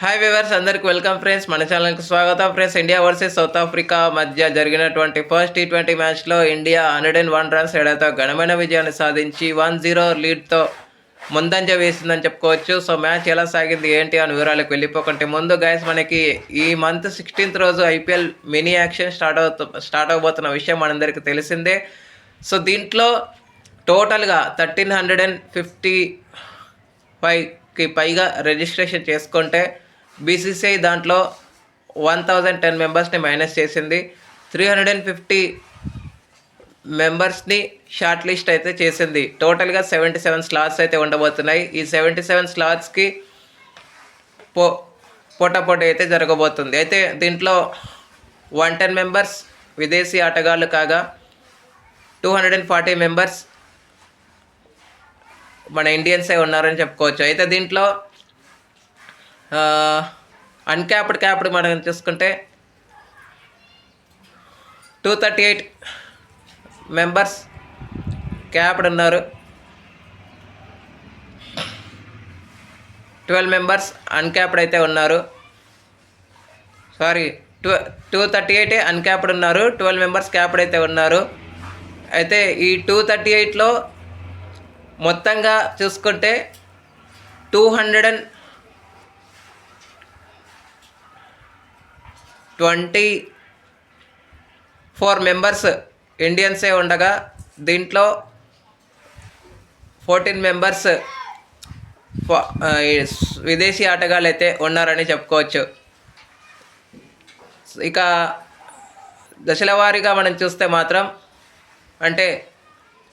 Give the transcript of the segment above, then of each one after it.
Hi viewers అందరికి welcome friends మన ఛానల్కి స్వాగతం. Friends India versus South Africa మధ్య జరిగినటువంటి ఫస్ట్ టీ ట్వంటీ మ్యాచ్లో India hundred and one runs తేడాతో ఘనమైన విజయాన్ని సాధించి వన్ జీరో లీడ్తో ముందంజ వేసిందని చెప్పుకోవచ్చు. సో మ్యాచ్ ఎలా సాగింది ఏంటి అని వివరాలకు వెళ్ళిపోకంటే ముందు గైస్ మనకి ఈ మంత్ సిక్స్టీన్త్ రోజు ఐపీఎల్ మినీ యాక్షన్ స్టార్ట్ అవుతు స్టార్ట్ అవబోతున్న విషయం మనందరికీ తెలిసిందే. సో దీంట్లో టోటల్గా థర్టీన్ హండ్రెడ్ అండ్ ఫిఫ్టీ ఫైవ్కి పైగా రిజిస్ట్రేషన్ చేసుకుంటే బీసీసీఐ దాంట్లో వన్ థౌజండ్ టెన్ మెంబర్స్ని మైనస్ చేసింది. త్రీ హండ్రెడ్ అండ్ ఫిఫ్టీ మెంబర్స్ని షార్ట్ లిస్ట్ అయితే చేసింది. టోటల్గా సెవెంటీ సెవెన్ స్లాట్స్ అయితే ఉండబోతున్నాయి. ఈ సెవెంటీ సెవెన్ స్లాట్స్కి పో పోటాపోటీ అయితే జరగబోతుంది. అయితే దీంట్లో వన్ టెన్ మెంబర్స్ విదేశీ ఆటగాళ్ళు కాగా two hundred and forty members మన ఇండియన్సే ఉన్నారని చెప్పుకోవచ్చు. అయితే దీంట్లో అన్క్యాప్డ్ క్యాప్డ్ మనం చూసుకుంటే two thirty eight members capped ఉన్నారు. ట్వెల్వ్ మెంబర్స్ అన్క్యాప్డ్ అయితే ఉన్నారు. Sorry two two thirty eight uncapped ఉన్నారు. ట్వెల్వ్ మెంబర్స్ క్యాప్డ్ అయితే ఉన్నారు. అయితే ఈ టూ థర్టీ ఎయిట్లో మొత్తంగా చూసుకుంటే two hundred and twenty four members ఇండియన్సే ఉండగా దీంట్లో ఫోర్టీన్ మెంబర్స్ విదేశీ ఆటగాళ్ళు అయితే ఉన్నారని చెప్పుకోవచ్చు. ఇక దశల వారీగా మనం చూస్తే మాత్రం అంటే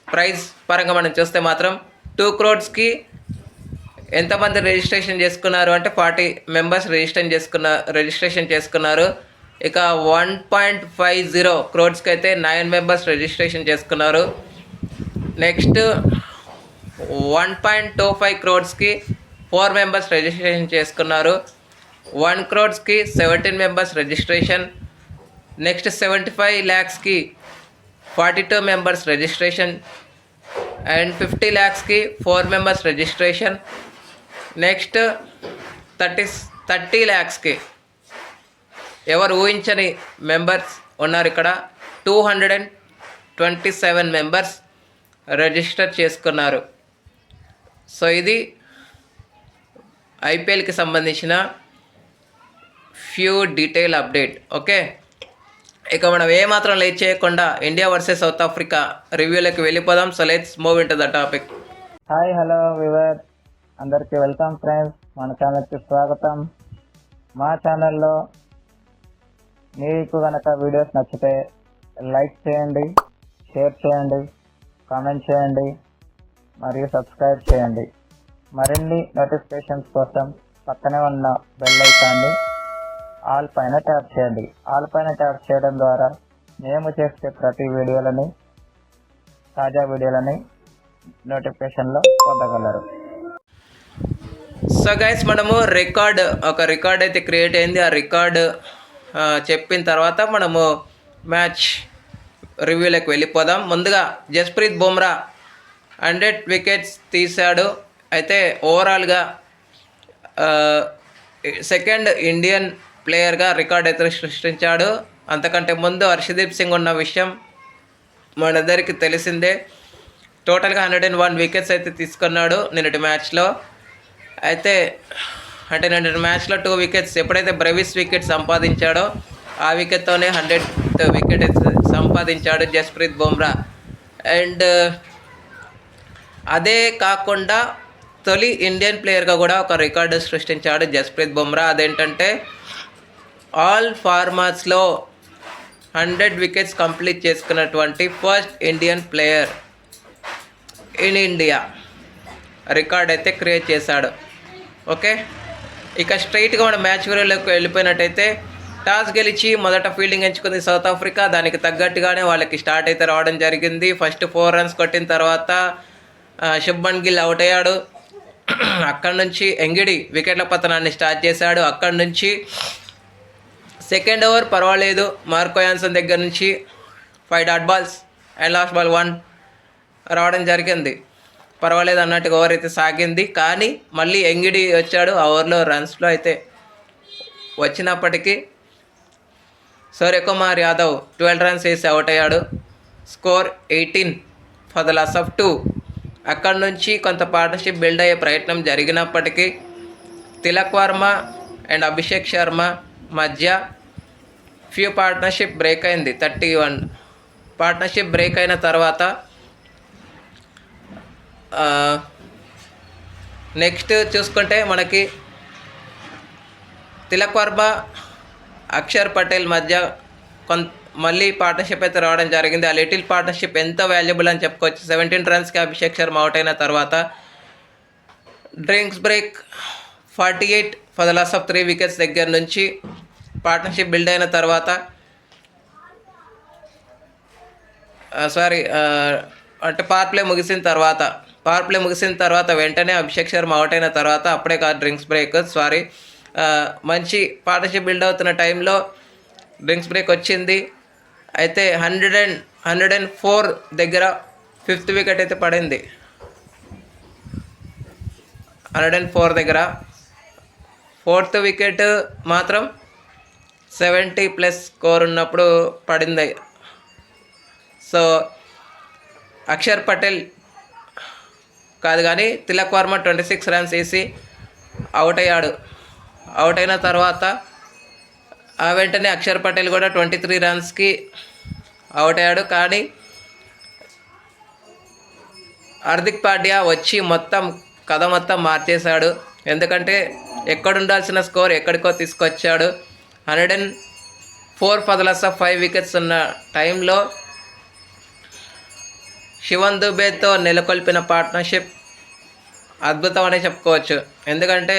ప్రైజ్ పరంగా మనం చూస్తే మాత్రం టూ క్రోడ్స్కి ఎంతమంది రిజిస్ట్రేషన్ చేసుకున్నారు అంటే ఫార్టీ మెంబర్స్ రిజిస్ట్రేషన్ చేసుకున్న రిజిస్ట్రేషన్ చేసుకున్నారు. ఇక వన్ పాయింట్ ఫైవ్ జీరో క్రోడ్స్కి అయితే నైన్ మెంబర్స్ రిజిస్ట్రేషన్ చేసుకున్నారు. Next one point two five క్రోడ్స్కి four members registration చేసుకున్నారు. One క్రోడ్స్కి seventeen members registration. Next seventy five ల్యాక్స్కి forty two members registration. And fifty ల్యాక్స్కి four members registration. Next thirty thirty ల్యాక్స్కి ఎవరు ఊహించని members ఉన్నారు ఇక్కడ. Two hundred and twenty seven members register చేసుకున్నారు. So ఇది ఐపీఎల్కి సంబంధించిన few detail update okay ఇక మనం ఏమాత్రం లేట్ చేయకుండా ఇండియా వర్సెస్ సౌత్ ఆఫ్రికా రివ్యూలోకి వెళ్ళిపోదాం. So let's move into the topic hi hello viewer అందరికీ వెల్కమ్ ఫ్రెండ్స్ మన ఛానల్కి స్వాగతం. మా ఛానల్లో మీకు కనుక వీడియోస్ నచ్చితే లైక్ చేయండి షేర్ చేయండి కామెంట్ చేయండి మరియు సబ్స్క్రైబ్ చేయండి. మరిన్ని నోటిఫికేషన్స్ కోసం పక్కనే ఉన్న బెల్ ఐకాన్ని ఆల్ పైన ట్యాప్ చేయండి. ఆల్ పైన ట్యాప్ చేయడం ద్వారా మేము చేసే ప్రతి వీడియోలని తాజా వీడియోలని నోటిఫికేషన్లో పొందగలరు. సో గైస్ మనము రికార్డ్ ఒక రికార్డ్ అయితే క్రియేట్ అయింది. ఆ రికార్డ్ చెప్పిన తర్వాత మనము మ్యాచ్ రివ్యూలోకి వెళ్ళిపోదాం. ముందుగా జస్ప్రీత్ బుమ్రా హండ్రెడ్ వికెట్స్ తీశాడు. అయితే ఓవరాల్గా సెకండ్ ఇండియన్ ప్లేయర్గా రికార్డ్ అయితే సృష్టించాడు. అంతకంటే ముందు హర్షదీప్ సింగ్ ఉన్న విషయం మనందరికీ తెలిసిందే. టోటల్గా హండ్రెడ్ అండ్ వన్ వికెట్స్ అయితే తీసుకున్నాడు నిన్నటి మ్యాచ్లో. అయితే అంటే రెండు మ్యాచ్లో టూ వికెట్స్ ఎప్పుడైతే బ్రెవిస్ వికెట్ సంపాదించాడో ఆ వికెట్తోనే హండ్రెడ్ వికెట్ సంపాదించాడు జస్ప్రీత్ బుమ్రా. అండ్ అదే కాకుండా తొలి ఇండియన్ ప్లేయర్గా కూడా ఒక రికార్డు సృష్టించాడు జస్ప్రీత్ బుమ్రా. అదేంటంటే ఆల్ ఫార్మాట్స్లో హండ్రెడ్ వికెట్స్ కంప్లీట్ చేసుకున్నటువంటి first Indian player in India record అయితే క్రియేట్ చేశాడు. ఓకే ఇక స్ట్రైట్గా మన మ్యాచ్ వీడియోలోకి వెళ్ళిపోయినట్టయితే టాస్ గెలిచి మొదట ఫీల్డింగ్ ఎంచుకుంది సౌత్ ఆఫ్రికా. దానికి తగ్గట్టుగానే వాళ్ళకి స్టార్ట్ అయితే రావడం జరిగింది. ఫస్ట్ ఫోర్ రన్స్ కొట్టిన తర్వాత ఆ, శుభ్మన్ గిల్ అవుట్ అయ్యాడు. అక్కడి నుంచి ఎంగిడి వికెట్ల పతనాన్ని స్టార్ట్ చేశాడు. అక్కడి నుంచి సెకండ్ ఓవర్ పర్వాలేదు. మార్కో యాన్సన్ దగ్గర నుంచి five dot balls and last ball one రావడం జరిగింది. పర్వాలేదు అన్నట్టుగా ఓవర్ అయితే సాగింది కానీ మళ్ళీ ఎంగిడి వచ్చాడు ఆ ఓవర్లో రన్స్లో అయితే. వచ్చినప్పటికీ సూర్యకుమార్ యాదవ్ ట్వెల్వ్ రన్స్ వేసి అవుట్ అయ్యాడు. Score eighteen for the loss of two. అక్కడి నుంచి కొంత పార్ట్నర్షిప్ బిల్డ్ అయ్యే ప్రయత్నం జరిగినప్పటికీ తిలక్ వర్మ అండ్ అభిషేక్ శర్మ మధ్య ఫ్యూ పార్ట్నర్షిప్ బ్రేక్ అయింది థర్టీ వన్. పార్ట్నర్షిప్ బ్రేక్ అయిన తర్వాత నెక్స్ట్ చూసుకుంటే మనకి తిలక్ వర్మ అక్షర్ పటేల్ మధ్య కొంత మళ్ళీ పార్ట్నర్షిప్ అయితే రావడం జరిగింది. ఆ లిటిల్ పార్ట్నర్షిప్ ఎంత వాల్యుబుల్ అని చెప్పుకోవచ్చు. సెవెంటీన్ రన్స్కి అభిషేక్ శర్మ అవుట్ అయిన తర్వాత drinks break forty eight for the loss of three wickets దగ్గర నుంచి పార్ట్నర్షిప్ బిల్డ్ అయిన తర్వాత సారీ అంటే పవర్ ప్లే ముగిసిన తర్వాత పవర్ ప్లే ముగిసిన తర్వాత వెంటనే అభిషేక్ శర్మ అవుట్ అయిన తర్వాత అప్పుడే కాదు డ్రింక్స్ బ్రేక్ సారీ మంచి పార్ట్నర్షిప్ బిల్డ్ అవుతున్న టైంలో డ్రింక్స్ బ్రేక్ వచ్చింది. అయితే hundred and hundred and four దగ్గర ఫిఫ్త్ వికెట్ అయితే పడింది. హండ్రెడ్ అండ్ ఫోర్ దగ్గర ఫోర్త్ వికెట్ మాత్రం సెవెంటీ ప్లస్ స్కోర్ ఉన్నప్పుడు పడింది. సో అక్షర్ పటేల్ కాదు కానీ Tilak Varma twenty six runs వేసి అవుట్ అయ్యాడు. అవుట్ అయిన తర్వాత ఆ వెంటనే అక్షర్ పటేల్ కూడా ట్వంటీ త్రీ రన్స్కి అవుట్ అయ్యాడు. కానీ హార్దిక్ పాండ్యా వచ్చి మొత్తం కథ మొత్తం మార్చేశాడు. ఎందుకంటే ఎక్కడుండాల్సిన స్కోర్ ఎక్కడికో తీసుకొచ్చాడు. హండ్రెడ్ అండ్ ఫోర్ పదలస్ ఆఫ్ ఫైవ్ వికెట్స్ ఉన్న టైంలో శివన్ దుబేతో నెలకొల్పిన పార్ట్నర్షిప్ అద్భుతం అనే చెప్పుకోవచ్చు. ఎందుకంటే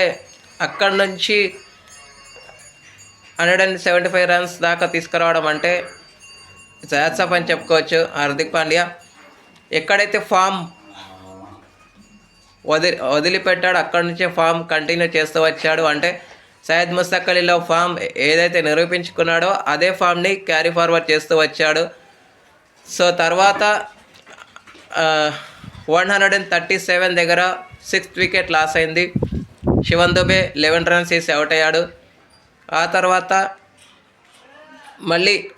అక్కడి నుంచి hundred and seventy five runs దాకా తీసుకురావడం అంటే జాత్సప్ అని చెప్పుకోవచ్చు. హార్దిక్ పాండ్యా ఎక్కడైతే ఫామ్ వదిలి వదిలిపెట్టాడు అక్కడి నుంచే ఫామ్ కంటిన్యూ చేస్తూ వచ్చాడు. అంటే సయ్యద్ ముస్తక్ అలీలో ఫామ్ ఏదైతే నిరూపించుకున్నాడో అదే ఫామ్ని క్యారీ ఫార్వర్డ్ చేస్తూ వచ్చాడు. సో తర్వాత one hundred and thirty seven దగ్గర సిక్స్త్ వికెట్ లాస్ అయింది. శివన్ దుబే లెవెన్ రన్స్ వేసి అవుట్ అయ్యాడు. ఆ తర్వాత మళ్ళీ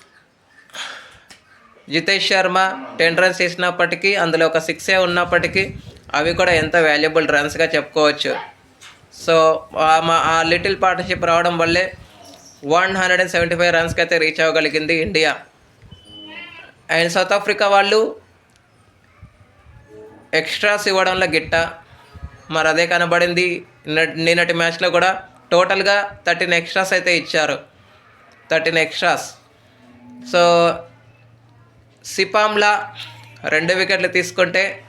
జితేష్ శర్మ టెన్ రన్స్ వేసినప్పటికీ అందులో ఒక సిక్సే ఉన్నప్పటికీ అవి కూడా ఎంత వాల్యుబుల్ రన్స్గా చెప్పుకోవచ్చు. సో ఆ- మా ఆ లిటిల్ పార్ట్నర్షిప్ రావడం వల్లే one hundred and seventy five రన్స్కి అయితే రీచ్ అవ్వగలిగింది ఇండియా. అండ్ సౌత్ ఆఫ్రికా వాళ్ళు ఎక్స్ట్రాస్ ఇవ్వడంలో గిట్ట. మరి అదే కనబడింది. నిన్నటి మ్యాచ్లో కూడా టోటల్గా థర్టీన్ ఎక్స్ట్రాస్ అయితే ఇచ్చారు. Thirteen extras. సో సిపామ్లా రెండు వికెట్లు తీసుకుంటే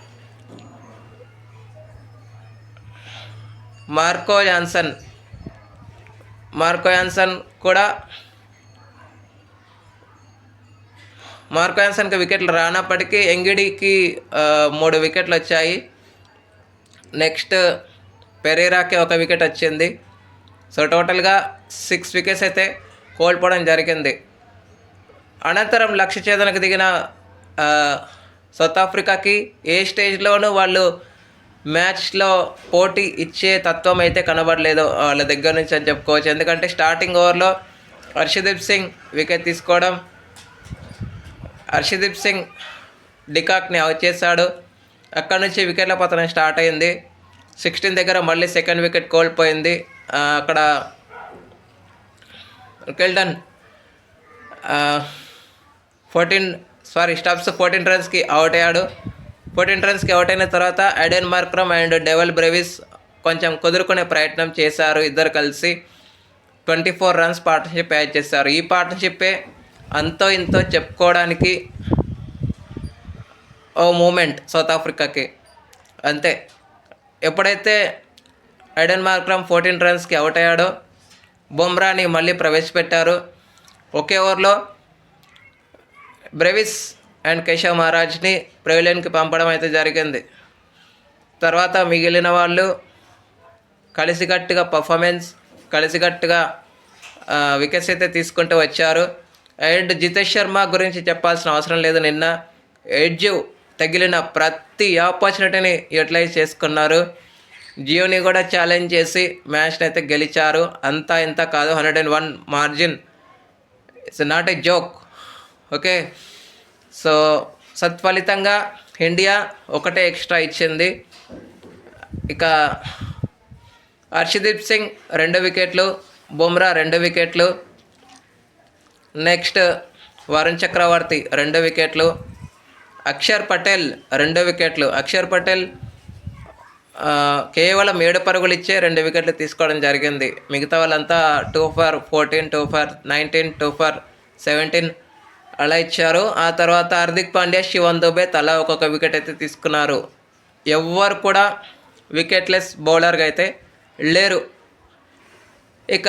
మార్కో యాన్సన్ మార్కో యాన్సన్ కూడా మార్కో యాన్సన్కి వికెట్లు రానప్పటికీ ఎంగిడికి మూడు వికెట్లు వచ్చాయి. నెక్స్ట్ పెరేరాకి ఒక వికెట్ వచ్చింది. సో టోటల్గా సిక్స్ వికెట్స్ అయితే కోల్పోవడం జరిగింది. అనంతరం లక్ష్య ఛేదనకు దిగిన సౌత్ ఆఫ్రికాకి ఏ స్టేజ్లోనూ వాళ్ళు మ్యాచ్లో పోటీ ఇచ్చే తత్వం అయితే కనబడలేదు వాళ్ళ దగ్గర నుంచి అని చెప్పుకోవచ్చు. ఎందుకంటే స్టార్టింగ్ ఓవర్లో హర్షదీప్ సింగ్ వికెట్ తీసుకోవడం హర్షదీప్ సింగ్ డికాక్ని అవుట్ చేశాడు. అక్కడ నుంచి వికెట్ల పతనం స్టార్ట్ అయింది. సిక్స్టీన్ దగ్గర మళ్ళీ సెకండ్ వికెట్ కోల్పోయింది. అక్కడ కెల్డన్ ఫోర్టీన్ సారీ స్టబ్స్ ఫోర్టీన్ రన్స్కి అవుట్ అయ్యాడు. ఫోర్టీన్ రన్స్కి అవుట్ అయిన తర్వాత Aiden Markram and Dewald Brevis కొంచెం కుదురుకునే ప్రయత్నం చేశారు ఇద్దరు కలిసి. Twenty four runs partnership add చేశారు. ఈ పార్ట్నర్షిప్పే అంతో ఇంతో చెప్పుకోవడానికి ఓ మూమెంట్ సౌత్ ఆఫ్రికాకి. అంతే. ఎప్పుడైతే ఐడెన్ మార్క్రమ్ ఫోర్టీన్ రన్స్కి అవుట్ అయ్యాడో బుమ్రాని మళ్ళీ ప్రవేశపెట్టారు. ఒకే ఓవర్లో బ్రెవిస్ అండ్ కేశవ్ మహారాజ్ని ప్రెవిలియన్కి పంపడం అయితే జరిగింది. తర్వాత మిగిలిన వాళ్ళు కలిసికట్టుగా పర్ఫార్మెన్స్ కలిసికట్టుగా వికెట్స్ అయితే తీసుకుంటూ వచ్చారు. అండ్ జితేష్ శర్మ గురించి చెప్పాల్సిన అవసరం లేదు. నిన్న ఎడ్జ్ తగిలిన ప్రతి ఆపర్చునిటీని యూటిలైజ్ చేసుకున్నారు. జియోని కూడా ఛాలెంజ్ చేసి మ్యాచ్ని అయితే గెలిచారు. అంతా ఇంత కాదు. Hundred and one margin it's not a joke okay so సత్ఫలితంగా India ఒకటే ఎక్స్ట్రా ఇచ్చింది. ఇక హర్షదీప్ సింగ్ రెండు వికెట్లు బుమ్రా రెండు వికెట్లు. నెక్స్ట్ వరుణ్ చక్రవర్తి రెండు వికెట్లు అక్షర్ పటేల్ రెండు వికెట్లు. అక్షర్ పటేల్ కేవలం ఏడు పరుగులు ఇచ్చే రెండు వికెట్లు తీసుకోవడం జరిగింది. మిగతా వాళ్ళంతా two for fourteen two for nineteen two for seventeen అలా ఇచ్చారు. ఆ తర్వాత హార్దిక్ పాండ్యా శివన్ దుబే తలా ఒక్కొక్క వికెట్ అయితే తీసుకున్నారు. ఎవ్వరు కూడా వికెట్లెస్ బౌలర్గా అయితే లేరు. ఇక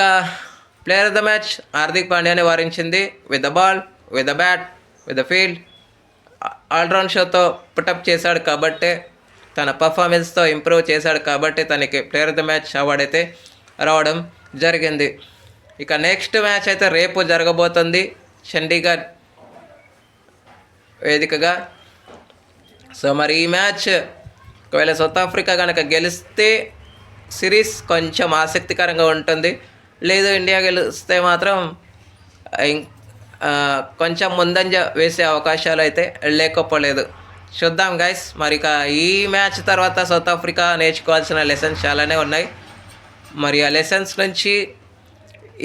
player of the match Hardik పాండ్యాని వారించింది. With the ball with the bat with the field all round షోతో put up చేశాడు కాబట్టే తన పర్ఫార్మెన్స్తో ఇంప్రూవ్ చేశాడు కాబట్టి తనకి player of the match award అయితే రావడం జరిగింది. ఇక నెక్స్ట్ మ్యాచ్ అయితే రేపు జరగబోతుంది. చండీగఢ్ వేదికగా. సో మరి ఈ మ్యాచ్ ఒకవేళ సౌత్ ఆఫ్రికా కనుక గెలిస్తే సిరీస్ కొంచెం ఆసక్తికరంగా ఉంటుంది. లేదు ఇండియా గెలిస్తే మాత్రం కొంచెం ముందంజ వేసే అవకాశాలు అయితే లేకపోలేదు. చూద్దాం గైస్ మరి ఇక ఈ మ్యాచ్ తర్వాత సౌత్ ఆఫ్రికా నేర్చుకోవాల్సిన లెసన్స్ చాలానే ఉన్నాయి. మరి ఆ లెసన్స్ నుంచి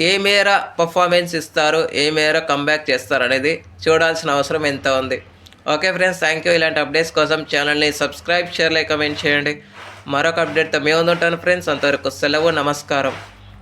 ఏ మేర పర్ఫార్మెన్స్ ఇస్తారు ఏ మేర కంబ్యాక్ చేస్తారు అనేది చూడాల్సిన అవసరం ఎంత ఉంది. ఓకే ఫ్రెండ్స్ థ్యాంక్ యూ ఇలాంటి అప్డేట్స్ కోసం ఛానల్ని సబ్స్క్రైబ్ షేర్ లైక్ కమెంట్ చేయండి. మరొక అప్డేట్తో మేము ఉంటాను ఫ్రెండ్స్ అంతవరకు సెలవు నమస్కారం.